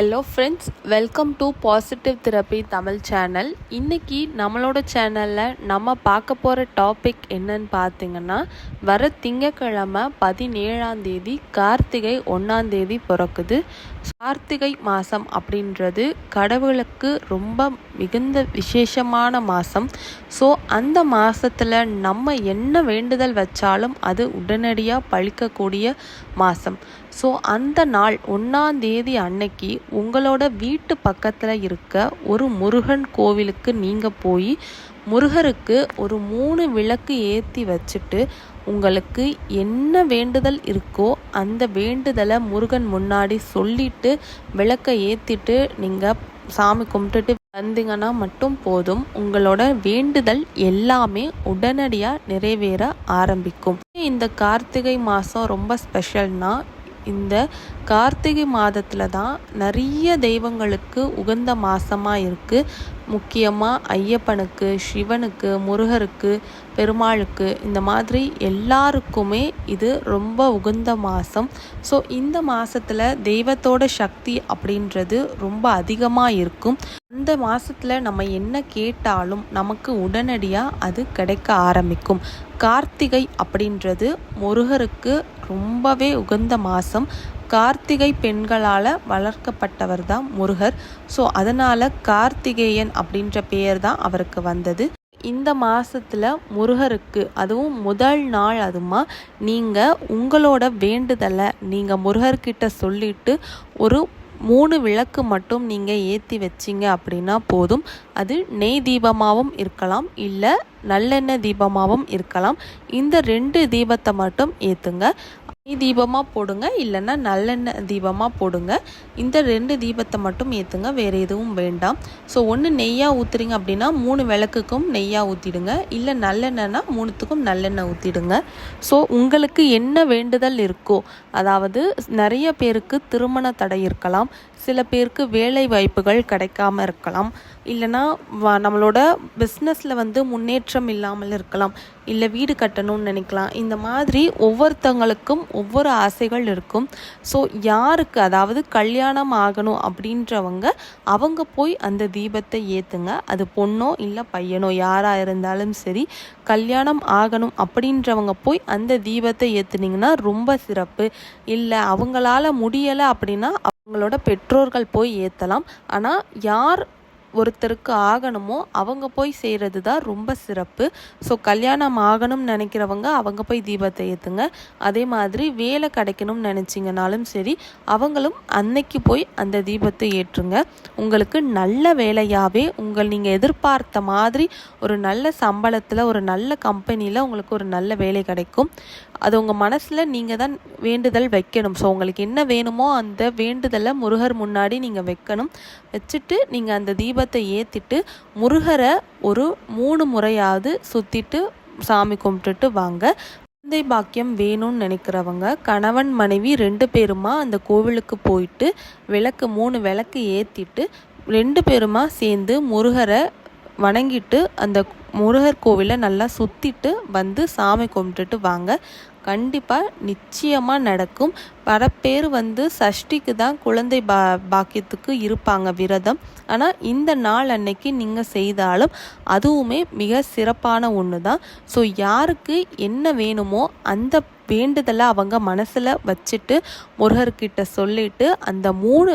Hello friends welcome to positive therapy Tamil channel இன்றைக்கி நம்மளோட சேனலில் நம்ம பார்க்க போகிற டாபிக் என்னன்னு பார்த்தீங்கன்னா வர திங்கக்கிழமை பதினேழாம் தேதி கார்த்திகை ஒன்றாந்தேதி பிறக்குது. கார்த்திகை மாதம் அப்படின்றது கடவுளுக்கு ரொம்ப மிகுந்த விசேஷமான மாதம் ஸோ அந்த மாதத்தில் நம்ம என்ன வேண்டுதல் வச்சாலும் அது உடனடியாக பழிக்கக்கூடிய மாதம் ஸோ அந்த நாள் ஒன்றாந்தேதி அன்னைக்கு உங்களோட வீட்டு பக்கத்தில் இருக்க ஒரு முருகன் கோவிலுக்கு நீங்கள் போய் முருகருக்கு ஒரு மூணு விளக்கு ஏற்றி வச்சுட்டு உங்களுக்கு என்ன வேண்டுதல் இருக்கோ அந்த வேண்டுதலை முருகன் முன்னாடி சொல்லிட்டு விளக்கை ஏற்றிட்டு நீங்கள் சாமி கும்பிட்டுட்டு வந்தீங்கன்னா மட்டும் போதும். உங்களோட வேண்டுதல் எல்லாமே உடனடியாக நிறைவேற ஆரம்பிக்கும். இந்த கார்த்திகை மாதம் ரொம்ப ஸ்பெஷல்னா இந்த கார்த்திகை மாதத்தில் தான் நிறைய தெய்வங்களுக்கு உகந்த மாதமாக இருக்குது முக்கியமாக ஐயப்பனுக்கு சிவனுக்கு முருகருக்கு பெருமாளுக்கு இந்த மாதிரி எல்லாருக்குமே இது ரொம்ப உகந்த மாதம் ஸோ இந்த மாதத்தில் தெய்வத்தோட சக்தி அப்படின்றது ரொம்ப அதிகமாக இருக்கும். அந்த மாதத்தில் நம்ம என்ன கேட்டாலும் நமக்கு உடனடியாக அது கிடைக்க ஆரம்பிக்கும். கார்த்திகை அப்படின்றது முருகருக்கு ரொம்பவே உகந்த மாதம் கார்த்திகை பெண்களால் வளர்க்கப்பட்டவர் தான் முருகர். ஸோ அதனால் கார்த்திகேயன் அப்படின்ற பெயர் தான் அவருக்கு வந்தது. இந்த மாதத்தில் முருகருக்கு அதுவும் முதல் நாள் அதுமா. நீங்கள் உங்களோட வேண்டுதலை நீங்கள் முருகர்கிட்ட சொல்லிட்டு ஒரு மூணு விளக்கு மட்டும் நீங்கள் ஏற்றி வச்சிங்க அப்படின்னா போதும். அது நெய் தீபமாகவும் இருக்கலாம் இல்லை நல்லெண்ணெய் தீபமாகவும் இருக்கலாம். இந்த ரெண்டு தீபத்தை மட்டும் ஏற்றுங்க தீபமாக போடுங்க இல்லைன்னா நல்லெண்ணெய் தீபமாக போடுங்க. இந்த ரெண்டு தீபத்தை மட்டும் ஏற்றுங்க வேறு எதுவும் வேண்டாம். ஸோ ஒன்று நெய்யாக ஊற்றுறீங்க அப்படின்னா மூணு விளக்குக்கும் நெய்யாக ஊற்றிடுங்க இல்லை நல்லெண்ணெய்னா மூணுத்துக்கும் நல்லெண்ணெய் ஊற்றிடுங்க ஸோ உங்களுக்கு என்ன வேண்டுதல் இருக்கோ அதாவது நிறைய பேருக்கு திருமண தடை இருக்கலாம் சில பேருக்கு வேலை வாய்ப்புகள் கிடைக்காம இருக்கலாம். இல்லைனா நம்மளோட பிஸ்னஸில் வந்து முன்னேற்றம் இல்லாமல் இருக்கலாம். இல்லை வீடு கட்டணும்னு நினைக்கலாம். இந்த மாதிரி ஒவ்வொருத்தவங்களுக்கும் ஒவ்வொரு ஆசைகள் இருக்கும். ஸோ யாருக்கு அதாவது கல்யாணம் ஆகணும் அப்படின்றவங்க அவங்க போய் அந்த தீபத்தை ஏற்றுங்க அது பொண்ணோ இல்லை பையனோ யாராக இருந்தாலும் சரி கல்யாணம் ஆகணும் அப்படின்றவங்க போய் அந்த தீபத்தை ஏற்றுனீங்கன்னா ரொம்ப சிறப்பு. இல்லை அவங்களால முடியலை அப்படின்னா அவங்களோட பெற்றோர்கள் போய் ஏற்றலாம் ஆனால் யார் ஒருத்தருக்கு ஆகணுமோ அவங்க போய் செய்கிறது தான் ரொம்ப சிறப்பு. ஸோ கல்யாணம் ஆகணும்னு நினைக்கிறவங்க அவங்க போய் தீபத்தை ஏற்றுங்க அதே மாதிரி வேலை கிடைக்கணும்னு நினச்சிங்கனாலும் சரி அவங்களும் அன்னைக்கு போய் அந்த தீபத்தை ஏற்றுங்க. உங்களுக்கு நல்ல வேலையாகவே உங்கள் நீங்கள் எதிர்பார்த்த மாதிரி ஒரு நல்ல சம்பளத்தில் ஒரு நல்ல கம்பெனியில் உங்களுக்கு ஒரு நல்ல வேலை கிடைக்கும். அது உங்கள் மனசில் நீங்கள் தான் வேண்டுதல் வைக்கணும். ஸோ உங்களுக்கு என்ன வேணுமோ அந்த வேண்டுதலை முருகர் முன்னாடி நீங்கள் வைக்கணும். வச்சுட்டு நீங்கள் அந்த தீபத்தை ஏற்றிட்டு முருகரை ஒரு மூணு முறையாவது சுற்றிட்டு சாமி கும்பிட்டுட்டு வாங்க. குழந்தை பாக்கியம் வேணும்னு நினைக்கிறவங்க கணவன் மனைவி ரெண்டு பேருமா அந்த கோவிலுக்கு போயிட்டு விளக்கு மூணு விளக்கு ஏற்றிட்டு ரெண்டு பேருமா சேர்ந்து முருகரை வணங்கிட்டு அந்த முருகர் கோவிலை நல்லா சுற்றிட்டு வந்து சாமி கும்பிட்டுட்டு வாங்க. கண்டிப்பாக நிச்சயமாக நடக்கும். பல பேர் வந்து சஷ்டிக்கு தான் குழந்தை பா பாக்கியத்துக்கு இருப்பாங்க விரதம். ஆனால் இந்த நாள் அன்னைக்கு நீங்கள் செய்தாலும் அதுவுமே மிக சிறப்பான ஒன்று தான் ஸோ யாருக்கு என்ன வேணுமோ அந்த வேண்டுதலை அவங்க மனசில் வச்சுட்டு முருகர்கிட்ட சொல்லிட்டு அந்த மூணு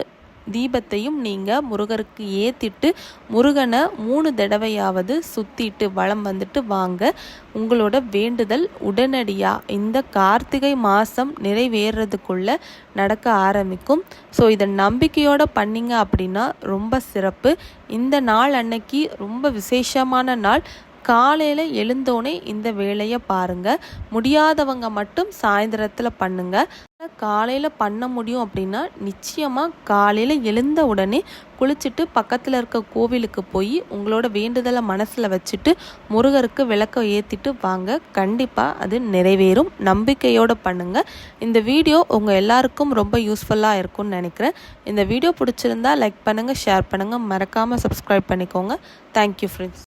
தீபத்தையும் நீங்கள் முருகருக்கு ஏற்றிட்டு முருகனை மூணு தடவையாவது சுற்றிட்டு வளம் வந்துட்டு வாங்க. உங்களோட வேண்டுதல் உடனடியாக இந்த கார்த்திகை மாதம் நிறைவேறதுக்குள்ளே நடக்க ஆரம்பிக்கும். ஸோ இதை நம்பிக்கையோடு பண்ணிங்க அப்படின்னா ரொம்ப சிறப்பு. இந்த நாள் அன்னைக்கு ரொம்ப விசேஷமான நாள். காலையில் எழுந்தோடனே இந்த வேலையை பாருங்கள் முடியாதவங்க மட்டும் சாயந்தரத்தில் பண்ணுங்கள் காலையில் பண்ண முடியும் அப்படின்னா நிச்சயமாக காலையில் எழுந்த உடனே குளிச்சுட்டு பக்கத்தில் இருக்க கோவிலுக்கு போய் உங்களோட வேண்டுதலை மனசில் வச்சுட்டு முருகருக்கு விளக்க ஏற்றிட்டு வாங்க. கண்டிப்பாக அது நிறைவேறும். நம்பிக்கையோடு பண்ணுங்கள் இந்த வீடியோ உங்கள் எல்லாருக்கும் ரொம்ப யூஸ்ஃபுல்லாக இருக்கும்னு நினைக்கிறேன். இந்த வீடியோ பிடிச்சிருந்தா லைக் பண்ணுங்கள் ஷேர் பண்ணுங்கள் மறக்காமல் சப்ஸ்கிரைப் பண்ணிக்கோங்க. Thank you friends